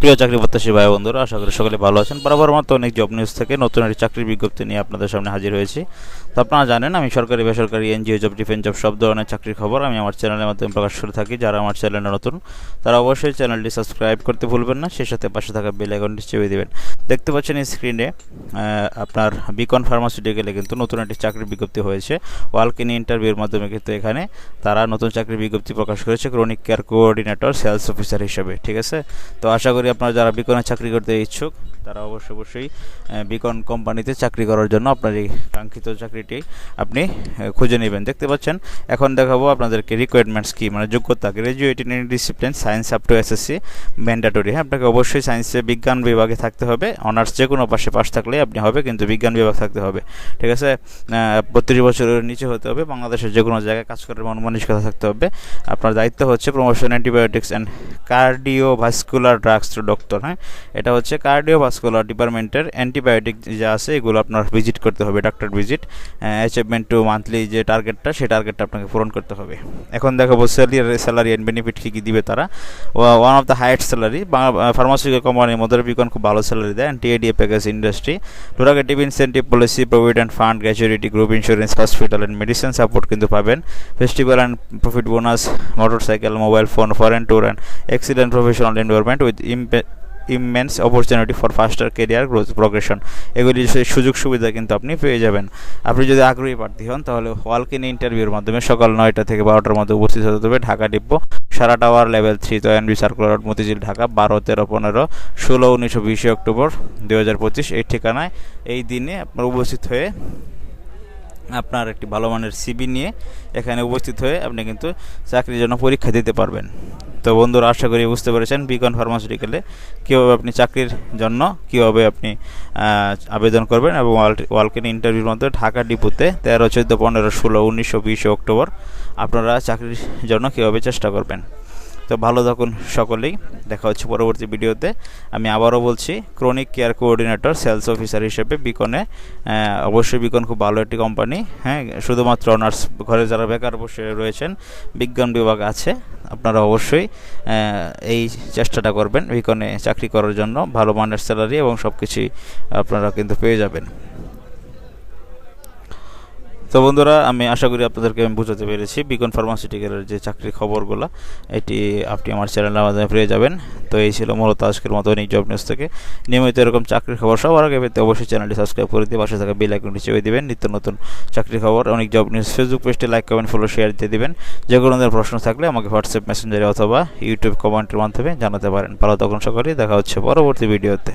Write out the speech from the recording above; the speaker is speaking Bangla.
প্রিয় চাকরি প্রত্যাশী ভাই বন্ধুরা, আশা করি সকলে ভালো আছেন। বরাবর মতো অনেক জব নিউজ থেকে নতুন একটি চাকরির বিজ্ঞপ্তি নিয়ে আপনাদের সামনে হাজির হয়েছি। তো আপনারা জানেন, আমি সরকারি, বেসরকারি, এনজিও জব ডিফেন্স জব সব ধরনের চাকরির খবর আমি আমার চ্যানেলের মাধ্যমে প্রকাশ করে থাকি। যারা আমার চ্যানেলে নতুন, তারা অবশ্যই চ্যানেলটি সাবস্ক্রাইব করতে ভুলবেন না। সেই সাথে পাশে থাকা বেল আইকনটি চেপে দেবেন। দেখতে পাচ্ছেন এই স্ক্রিনে আপনার বিকন ফার্মাসিউটিক্যালে কিন্তু নতুন একটি চাকরির বিজ্ঞপ্তি হয়েছে। ওয়ালকিনি ইন্টারভিউর মাধ্যমে কিন্তু এখানে তারা নতুন চাকরির বিজ্ঞপ্তি প্রকাশ করেছে chronic care coordinator sales officer হিসেবে, ঠিক আছে? তো আশা করি আপনারা যারা বিকনে চাকরি করতে ইচ্ছুক তারা অবশ্যই অবশ্যই বিকন কোম্পানিতে চাকরি করার জন্য আপনার এই কাঙ্ক্ষিত চাকরিটি আপনি খুঁজে নেবেন। দেখতে পাচ্ছেন, এখন দেখাবো আপনাদেরকে রিকোয়ারমেন্টস কী মানে যোগ্যতা graduate in discipline science up to SSC mandatory হ্যাঁ আপনাকে অবশ্যই সায়েন্সে বিজ্ঞান বিভাগে থাকতে হবে। অনার্স যে কোনো পাশে পাশ থাকলে আপনি হবে, কিন্তু বিজ্ঞান বিভাগ থাকতে হবে। ঠিক আছে? বত্রিশ বছরের নিচে হতে হবে, বাংলাদেশের যে কোনো জায়গায় কাজ করার মন মানসিকতা থাকতে হবে। আপনার দায়িত্ব হচ্ছে promotion antibiotics and cardiovascular drugs doctor হ্যাঁ? এটা হচ্ছে কার্ডিওভাস্কুলার ডিপার্টমেন্টের অ্যান্টিবায়োটিক যা আছে, এগুলো আপনার ভিজিট করতে হবে doctor visit achievement to monthly যে টার্গেটটা সেই টার্গেটটা আপনাকে পূরণ করতে হবে। এখন দেখাবো স্যালারি স্যালারি অ্যান্ড বেনিফিট কী কী দিবে তারা। One of the highest salary pharmaceutical কোম্পানির মধ্যে বিকন খুব ভালো স্যালারি দেয় and TADA package industry productive incentive policy provident fund gratuity group insurance hospital and medicine support কিন্তু পাবেন। Festival and profit bonus motorcycle mobile phone foreign tour and excellent professional environment with immense opportunity for faster career growth progression এগুলি সুযোগ সুবিধা কিন্তু আপনি পেয়ে যাবেন। আপনি যদি আগ্রহী প্রার্থী হন, তাহলে ওয়ালকিন ইন্টারভিউর মাধ্যমে সকাল নয়টা থেকে বারোটার মধ্যে উপস্থিত হতে হবে Dhaka depot, Sara tower level three, তো NB circular road, Motijheel, Dhaka, বারো, তেরো, পনেরো, ষোলো উনিশশো বিশে অক্টোবর দু হাজার পঁচিশ। এই ঠিকানায় এই দিনে আপনার উপস্থিত হয়ে আপনার একটি ভালো মানের সিবি নিয়ে এখানে উপস্থিত হয়ে আপনি কিন্তু চাকরির জন্য পরীক্ষা দিতে পারবেন। তো বন্ধুরা, আশা করি বুঝতে পেরেছেন বিকন ফার্মাসিউটিক্যালে কীভাবে আপনি চাকরির জন্য কীভাবে আপনি আবেদন করবেন এবং ওয়ালকেন ইন্টারভিউর মধ্যে ঢাকা ডিপুতে তেরো, চোদ্দ, পনেরো, ষোলো, উনিশশো, বিশে অক্টোবর আপনারা চাকরির জন্য কীভাবে চেষ্টা করবেন। তো ভালো থাকুন সকলেই। দেখা হচ্ছে পরবর্তী ভিডিওতে। আমি আবারও বলছি chronic care coordinator sales officer হিসেবে বিকনে অবশ্যই বিকন খুব ভালো একটি কোম্পানি হ্যাঁ শুধুমাত্র অনার্স ঘরে যারা বেকার বসে রয়েছেন, বিজ্ঞান বিভাগ আছে, আপনারা অবশ্যই এই চেষ্টাটা করবেন বিকনে চাকরি করার জন্য, ভালো মানের স্যালারি এবং সব কিছুই আপনারা কিন্তু পেয়ে যাবেন। তো বন্ধুরা, আমি আশা করি আপনাদেরকে আমি বুঝাতে পেরেছি। বিকন ফার্মাসিউটিক্যালের যে চাকরির খবরগুলো, এটি আপনি আমার চ্যানেলের মাধ্যমে পেয়ে যাবেন। তো এই ছিল মূলত আজকের মতো অনেক জব নিউজ থেকে। নিয়মিত এরকম চাকরির খবর সবার আগে পেতে অবশ্যই চ্যানেলটি সাবস্ক্রাইব করে দিয়ে পাশে থাকা বেল আইকনটি চেপে দেবেন। নিত্য নতুন চাকরির খবর, অনেক জব নিউজ ফেসবুক পেজটি লাইক কমেন্ট ফলো শেয়ার দিয়ে দেবেন। যে কোনো ধরনের প্রশ্ন থাকলে আমাকে হোয়াটসঅ্যাপ মেসেঞ্জারে অথবা ইউটিউব কমেন্টের মাধ্যমে জানাতে পারেন। ভালো তখন সকলেই, দেখা হচ্ছে পরবর্তী ভিডিওতে